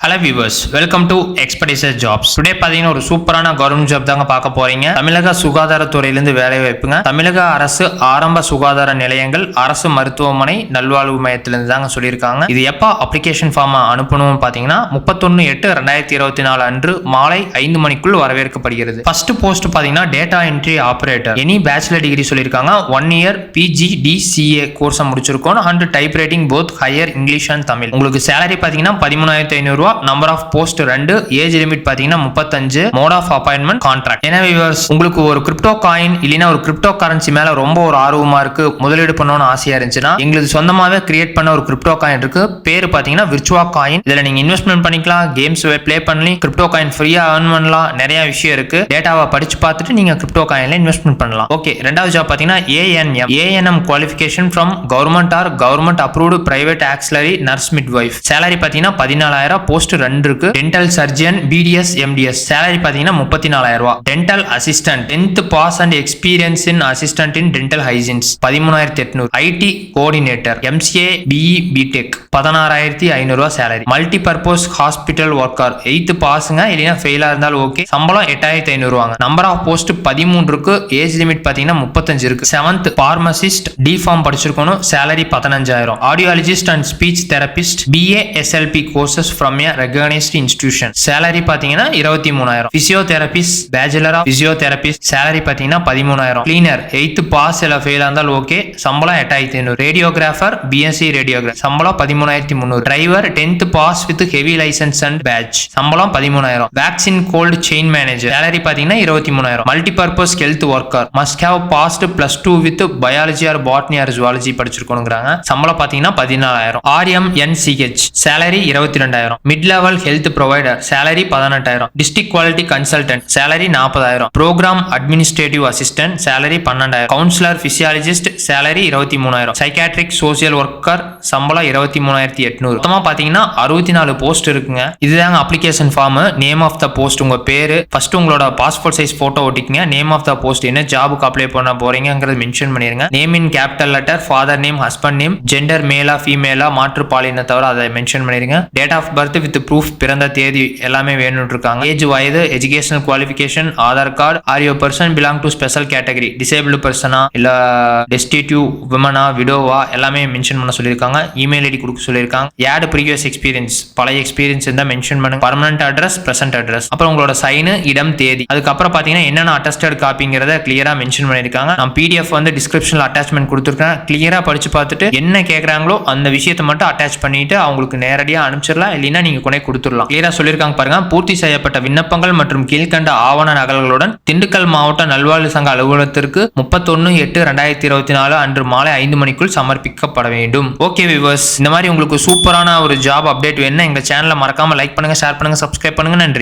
Hello viewers welcome to expediter jobs today பார்த்தீங்கன்னா ஒரு சூப்பரான கவர்மெண்ட் ஜாப் தாங்க பார்க்க போறீங்க. தமிழக சுகாதாரத்துறையிலிருந்து வேலை வாய்ப்புங்க தமிழக அரசு ஆரம்ப சுகாதார நிலையங்கள் அரசு மருத்துவமனை நல்வாழ்வு மையத்திலிருந்து தாங்க சொல்லியிருக்காங்க. இது எப்போ அப்ளிகேஷன் ஃபார்ம் அனுப்பணும்னு பார்த்தீங்கன்னா முப்பத்தொன்னு எட்டு ரெண்டாயிரத்தி இருபத்தி நாலு அன்று மாலை ஐந்து மணிக்குள் வரவேற்கப்படுகிறது. ஃபர்ஸ்ட் போஸ்ட் பார்த்தீங்கன்னா data entry operator any bachelor degree சொல்லியிருக்காங்க. ஒன் இயர் பிஜி டிசிஏ கோர்ஸை முடிச்சிருக்கோம் and type writing both higher English and Tamil உங்களுக்கு சேலரி பார்த்தீங்கன்னா பதிமூணாயிரத்தி ஐநூறுரூவா நம்பர் ஆஃப் போஸ்ட் ரெண்டு ஏஜ் லிமிட் பார்த்தீங்கன்னா முப்பத்தஞ்சு மோட் ஆஃப் அப்பாயின்மெண்ட் கான்ட்ராக்ட் எனவே விவர்ஸ் உங்களுக்கு ஒரு கிரிப்டோ காயின் இல்லைன்னா ஒரு கிரிப்டோ கரன்சி மேல ரொம்ப ஒரு ஆர்வமா இருக்கு முதலீடு பண்ணணும்னு ஆசையா இருந்துச்சுன்னா எங்களுக்கு சொந்தமாவே கிரியேட் பண்ண ஒரு கிரிப்டோ காயின் இருக்கு. பேர் பார்த்தீங்கன்னா விர்ச்சுவா காயின் இதுல நீங்க இன்வெஸ்ட்மெண்ட் பண்ணிக்கலாம் கேம்ஸ் ப்ளே பண்ணி கிரிப்டோ காயின் ஃப்ரீயா ஏர்ன் பண்ணலாம் நிறைய விஷயம் இருக்கு. டேட்டாவை படிச்சு பார்த்துட்டு நீங்க கிரிப்டோ காயின்ல இன்வெஸ்ட்மெண்ட் பண்ணலாம். ஓகே ரெண்டாவது ஜாப் பார்த்தீங்கன்னா ANM ANM qualification from government or government approved private auxiliary nurse midwife salary பார்த்தீங்கன்னா பதினாலாயிரம் போஸ்ட் ரெண்டு இருக்கு dental surgeon BDS MDS salary பாத்தீங்கன்னா முப்பத்தி நாலாயிரம் ரூபாய் dental assistant tenth pass and experience in assistant in dental hygiene பதிமூணாயிரத்தி எட்நூறு. IT coordinator MCA BE BTech பதினாறாயிரத்தி ஐநூறுரூவா salary multi purpose hospital worker eighth பாஸுங்க இல்லைன்னா ஃபெயிலா இருந்தாலும் ஓகே சம்பளம் எட்டாயிரத்தி ஐநூறுவாங்க. நம்பர் ஆஃப் போஸ்ட் பதிமூணு இருக்கு ஏஜ் லிமிட் பார்த்தீங்கன்னா முப்பத்தஞ்சு இருக்கு செவன்த் பார்மசிஸ்ட் டி ஃபார்ம் படிச்சிருக்கணும் சேலரி பதினஞ்சாயிரம் audiologist and speech therapist BA SLP courses from a recognised institution. Salary பார்த்தீங்கன்னா இருபத்தி மூணாயிரம். Physiotherapist bachelor of physiotherapist salary பார்த்தீங்கன்னா பதிமூணாயிரம். கிளீனர் எயித்து பாஸ் இல்ல ஃபெயில் இருந்தாலும் ஓகே சம்பளம் எட்டாயிரத்தி ஐநூறு. ரேடியோகிராஃபர் பிஎஸ்சி ரேடியோகிராஃப் சம்பளம் பதிமூணாயிரத்தி முந்நூறு. Driver tenth pass with heavy licence and badge சம்பளம் பதிமூணாயிரம். Vaccine cold chain manager salary பார்த்தீங்கன்னா இருபத்தி மூணாயிரம். Multi purpose health worker must have passed plus two with biology or botany or zoology படிச்சிருக்கணுங்கிறாங்க சம்பளம் பாத்தீங்கன்னா பதினாலாயிரம். ஆர்எம் என்சிஹெச் சேலரி இருபத்தி ரெண்டாயிரம். Mid level health provider salary பதினெட்டாயிரம். டிஸ்ட்ரிக்ட் குவாலிட்டி கன்சல்டன்ட் சேலரி நாற்பதாயிரம். ப்ரோக்ராம் அட்மினிஸ்ட்ரேட்டிவ் அசிஸ்டன்ட் சேலரி பன்னெண்டாயிரம். Counsellor physiologist salary இருபத்தி மூணாயிரம். சைக்காட்ரிக் சோசியல் ஒர்க்கர் சம்பளம் இருபத்தி மூணாயிரத்தி எட்நூறு. மொத்தமாக பார்த்தீங்கன்னா அறுபத்தி நாலு போஸ்ட் இருக்குங்க. இதுதாங்க application form name of the post உங்கள் பேர் ஃபர்ஸ்ட் உங்களோட பாஸ்போர்ட் சைஸ் போட்டோ ஒட்டிக்கங்க. நேம் ஆஃப் த போஸ்ட் என்ன ஜாபுக்கு அப்ளை பண்ண போறீங்கிறது மென்ஷன் பண்ணிருங்க. Name in capital letter father name husband name gender மேலா ஃபீமேலா மாற்று பாலின தவிர அதை மென்ஷன் பண்ணிருங்க. Date of birth with proof பிறந்த தேதி எல்லாமே வேணும்னு இருக்காங்க ஏஜ் வயது educational qualification Aadhaar card are you person belong to special category disable பர்சனா இல்ல டெஸ்டிடியூ விமனா விடோவா எல்லாமே மென்ஷன் பண்ண சொல்லியிருக்காங்க. இமெயில் ஐடி கொடுக்க சொல்லியிருக்காங்க. ஏட் ப்ரீவியஸ் எக்ஸ்பீரியன்ஸ் பழைய எக்ஸ்பீரியன்ஸ் இருந்தால் மென்ஷன் பண்ணுங்க. பர்மனன்ட் அட்ரஸ் பிரசன்ட் அட்ரஸ் அப்புறம் உங்களோட சைனு இடம் தேதி. அதுக்கப்புறம் பார்த்தீங்கன்னா என்னென்ன அட்டஸ்டட் காப்பிங்கிறத கிளியரா மென்ஷன் பண்ணியிருக்காங்க. நான் பிடிஎஃப் வந்து டிஸ்கிரிப்ஷனில் அட்டாச்மெண்ட் கொடுத்துருக்கேன். கிளியரா படிச்சு பார்த்துட்டு என்ன கேட்குறாங்களோ அந்த விஷயத்தை மட்டும் அட்டாச் பண்ணிட்டு அவங்களுக்கு நேரடியாக அனுப்பிச்சிடலாம். இல்லைன்னா நீங்க கொண்டே கொடுத்துடலாம். கிளியரா சொல்லியிருக்காங்க பாருங்க. பூர்த்தி செய்யப்பட்ட விண்ணப்பங்கள் மற்றும் கீழ்கண்ட ஆவண நகல்களுடன் திண்டுக்கல் மாவட்ட நல்வாழ்வு சங்க அலுவலகத்திற்கு முப்பத்தொன்னு எட்டு ரெண்டாயிரத்தி இருபத்தி நாலு அன்று மாலை ஐந்து மணிக்குள் சமர்ப்பிக்கப்பட வேண்டும். ஓகே விவர்ஸ் இந்த மாதிரி உங்களுக்கு சூப்பரான ஒரு ஜாப் அப்டேட் வேணும் எங்க சேனலை மறக்காம லைக் பண்ணுங்க ஷேர் பண்ணுங்க சப்ஸ்கிரைப் பண்ணுங்க. நன்றி.